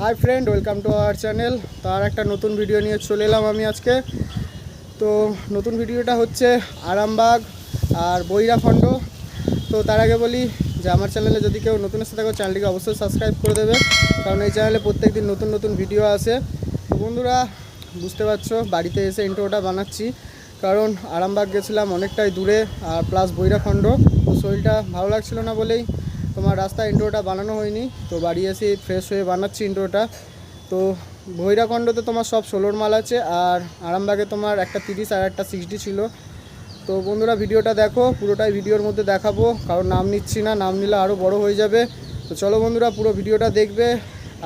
Hi friend welcome to our channel তার একটা নতুন ভিডিও নিয়ে চলে এলাম আমি আজকে। তো নতুন ভিডিওটা হচ্ছে আরামবাগ আর বৈরাখণ্ড তো তার আগে বলি যে আমার চ্যানেলে যদি কেউ নতুন এসে থাকো চ্যানেলটিকে অবশ্যই সাবস্ক্রাইব করে দেবে। কারণ এই চ্যানেলে প্রত্যেক দিন নতুন নতুন ভিডিও আসে। তো বন্ধুরা, বুঝতে পারছ, বাড়িতে এসে ইন্ট্রোটা বানাচ্ছি। কারণ আরামবাগ গেছিলাম অনেকটাই দূরে আর প্লাস বৈরাখণ্ড তো শরীরটা ভালো লাগছিল না বলেই তোমার রাস্তায় ইন্ট্রোটা বানানো হয়নি, তো বাড়ি এসে ফ্রেশ হয়ে বানাচ্ছি ইন্ট্রোটা তো ভৈরাখণ্ডতে তোমার সব ষোলোর মাল আছে, আর আরামবাগে তোমার একটা তিরিশ আর একটা সিক্সটি ছিল। তো বন্ধুরা, ভিডিওটা দেখো, পুরোটাই ভিডিওর মধ্যে দেখাবো, কারণ নাম নিচ্ছি না, নাম নিলে আরও বড় হয়ে যাবে। তো চলো বন্ধুরা, পুরো ভিডিওটা দেখবে,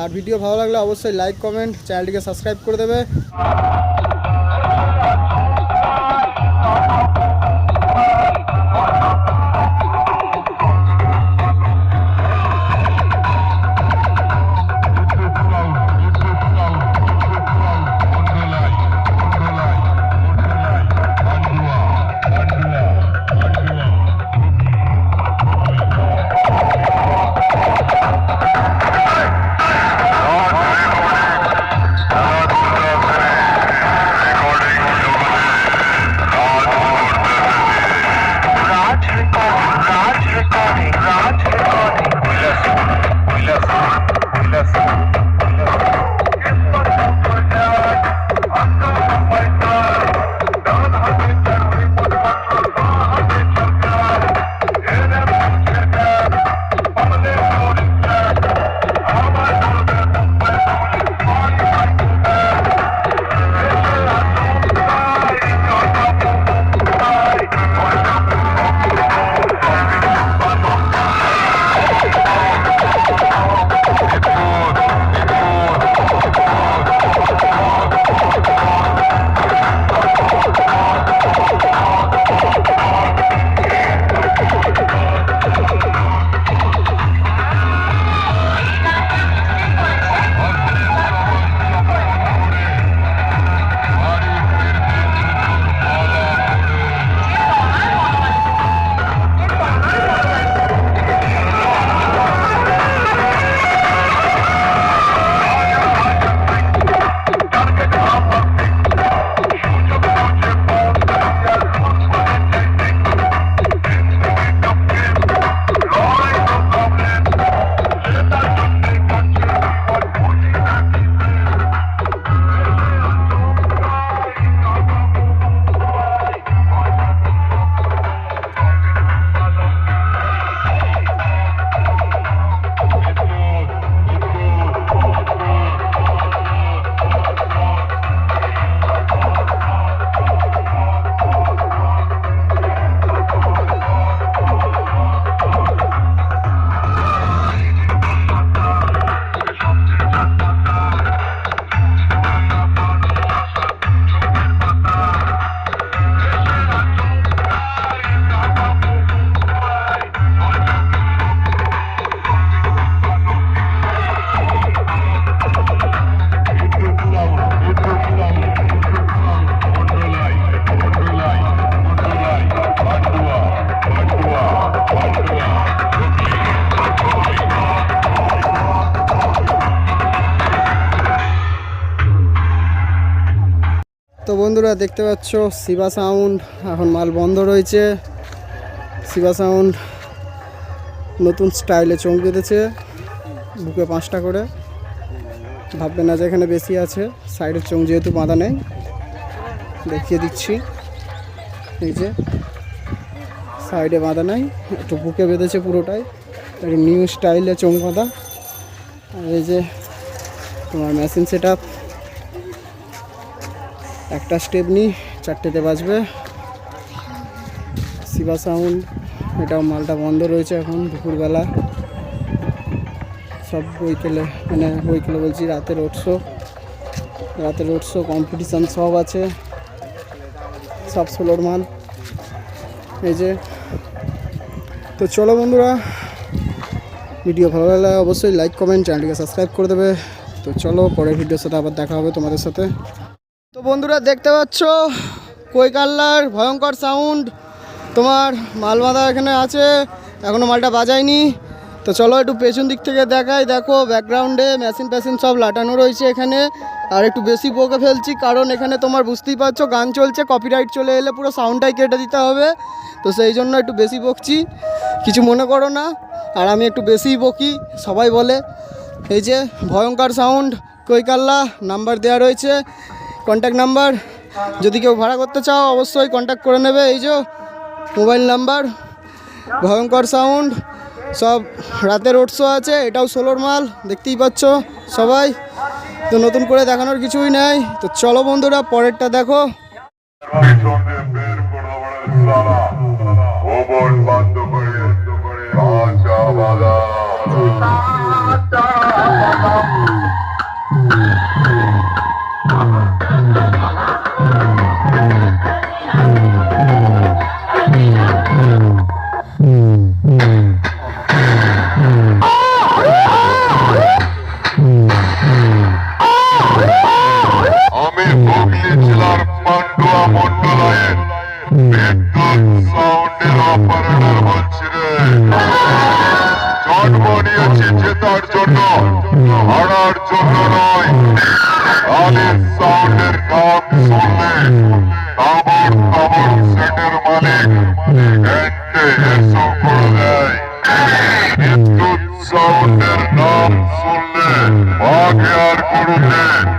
আর ভিডিও ভালো লাগলে অবশ্যই লাইক কমেন্ট চ্যানেলটিকে সাবস্ক্রাইব করে দেবে। বন্ধুরা দেখতে পাচ্ছ শিবা সাউন্ড এখন মাল বন্ধ রয়েছে। শিবা সাউন্ড নতুন স্টাইলে চোখ বেঁধেছে বুকে পাঁচটা করে। ভাববে না যে এখানে বেশি আছে সাইডের চোখ যেহেতু বাঁধা নেই। দেখিয়ে দিচ্ছি। এই যে সাইডে বাঁধা নাই, একটু বুকে বেঁধেছে পুরোটাই। নিউ স্টাইলে চোখ বাঁধা। আর এই যে, তোমার মেশিন সেট একটা স্টেপ নিই চারটেতে বাজবে। শিবা সাউন্ড এটাও মালটা বন্ধ রয়েছে এখন, দুপুরবেলা। সব বইকেলে মানে বইকেলে বলছি রাতে রোড শো রাতে রোড শো কম্পিটিশান সব আছে। সব ষোলোর মাল এই যে, তো চলো বন্ধুরা ভিডিও ভালো লাগলে অবশ্যই লাইক কমেন্ট চ্যানেলটিকে সাবস্ক্রাইব করে দেবে। তো চলো, পরের ভিডিওর সাথে আবার দেখা হবে তোমাদের সাথে। তো বন্ধুরা দেখতে পাচ্ছ কই কাল্লার ভয়ঙ্কর সাউন্ড তোমার মাল বাঁধা এখানে আছে এখনও মালটা বাজায়নি। তো চলো একটু পেছন দিক থেকে দেখাই। দেখো ব্যাকগ্রাউন্ডে মেশিন ফ্যাশিন সব লাটানো রয়েছে এখানে। আর একটু বেশি বকে ফেলছি, কারণ এখানে তোমার বুঝতেই পারছ, গান চলছে কপিরাইট চলে এলে পুরো সাউন্ডটাই কেটে দিতে হবে। তো সেই জন্য একটু বেশি বকছি। কিছু মনে করো না, আর আমি একটু বেশিই বকি, সবাই বলে। এই যে, ভয়ঙ্কর সাউন্ড কৈকাল্লা নাম্বার দেওয়া রয়েছে। কন্ট্যাক্ট নাম্বার যদি কেউ ভাড়া করতে চাও, অবশ্যই কন্ট্যাক্ট করে নেবে। এই যে মোবাইল নাম্বার ভয়ঙ্কর সাউন্ড সব রাতের শো আছে, এটাও ষোলোর মাল, দেখতেই পাচ্ছ সবাই। তো নতুন করে দেখানোর কিছুই নাই। তো চলো বন্ধুরা, পরেরটা দেখো।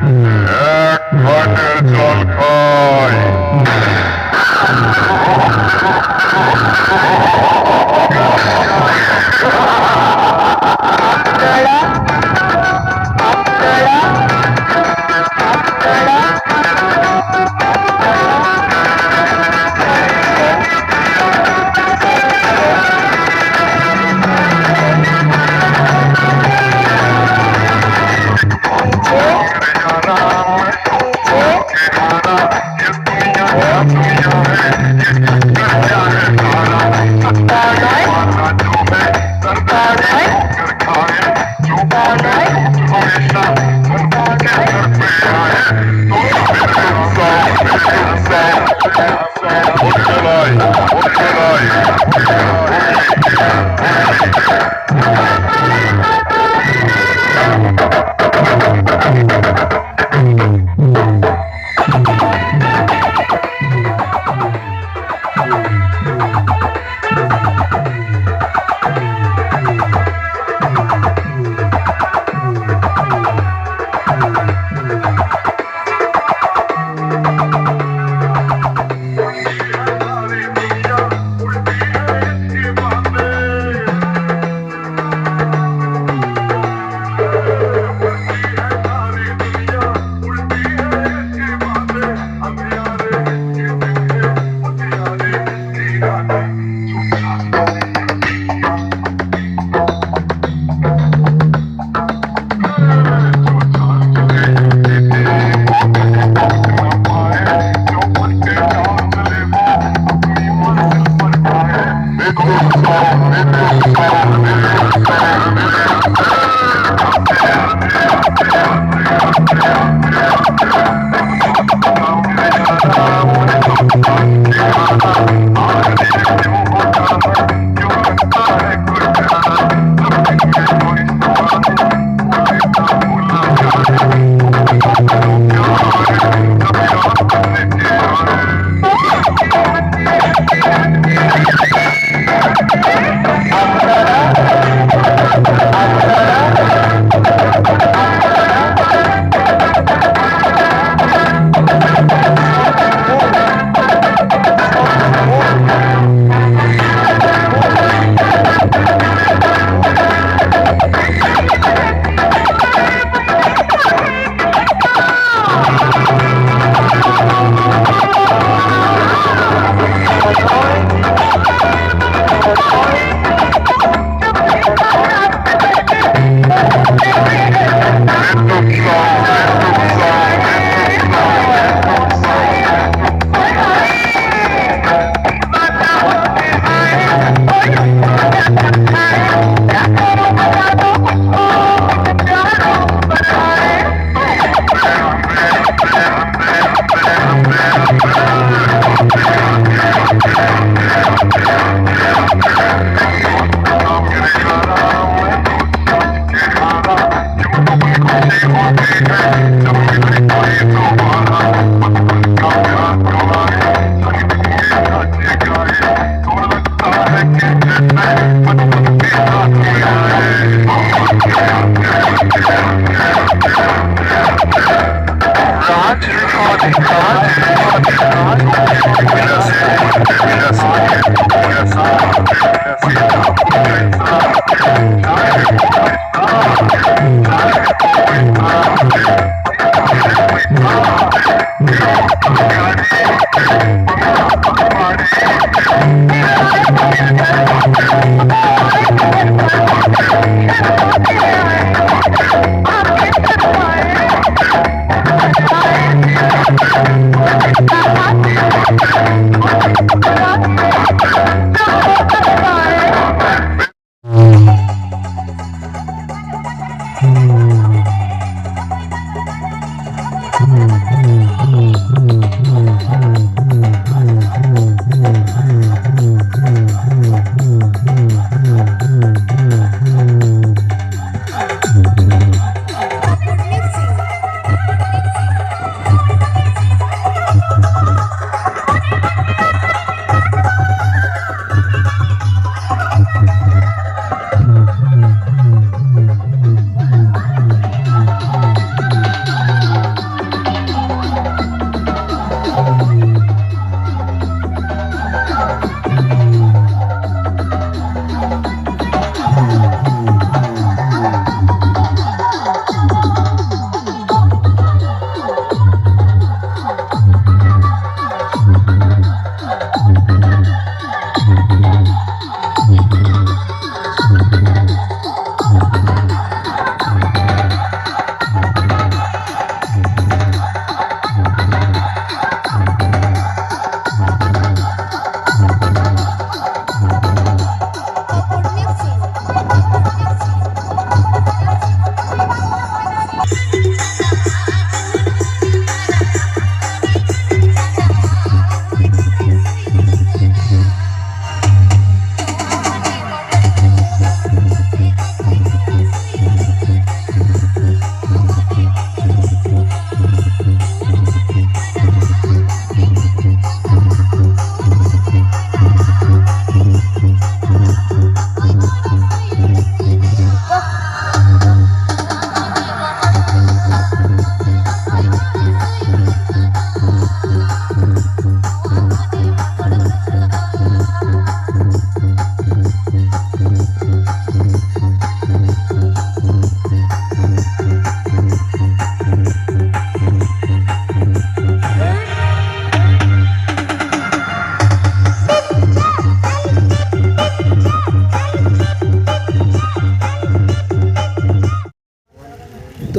এক ঘাটে জল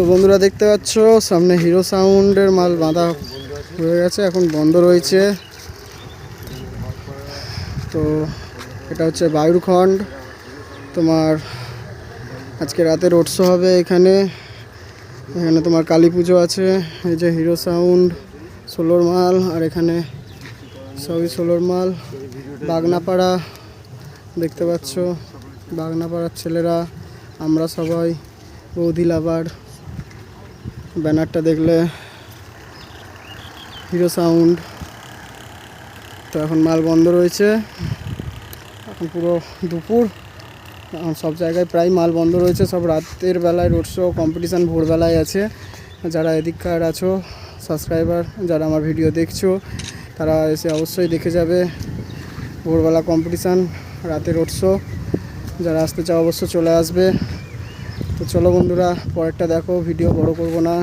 তো বন্ধুরা দেখতে পাচ্ছ, সামনে হিরো সাউন্ডের মাল বাঁধা হয়ে গেছে, এখন বন্ধ রয়েছে। তো এটা হচ্ছে বায়ুরখণ্ড। তোমার আজকে রাতে রোড শো হবে এখানে। এখানে তোমার কালী পুজো আছে, এই যে হিরো সাউন্ড, সোলোর মাল, আর এখানে সবই সোলোর মাল। বাগনাপাড়া দেখতে পাচ্ছ, বাগনাপাড়ার ছেলেরা, আমরা সবাই বৌদি লাভার। ব্যানারটা দেখলে হিরো সাউন্ড। তো এখন মাল বন্ধ রয়েছে। এখন পুরো দুপুর। সব জায়গায় প্রায় মাল বন্ধ রয়েছে। সব রাতের বেলায় রোড শো কম্পিটিশান ভোরবেলায় আছে। যারা এদিককার আছো সাবস্ক্রাইবার যারা আমার ভিডিও দেখছ, তারা এসে অবশ্যই দেখে যাবে। ভোরবেলা কম্পিটিশান রাতে রোড শো। যারা আসতে চাও অবশ্য চলে আসবে। চলো বন্ধুরা পরেরটা দেখো ভিডিও বড় করব না।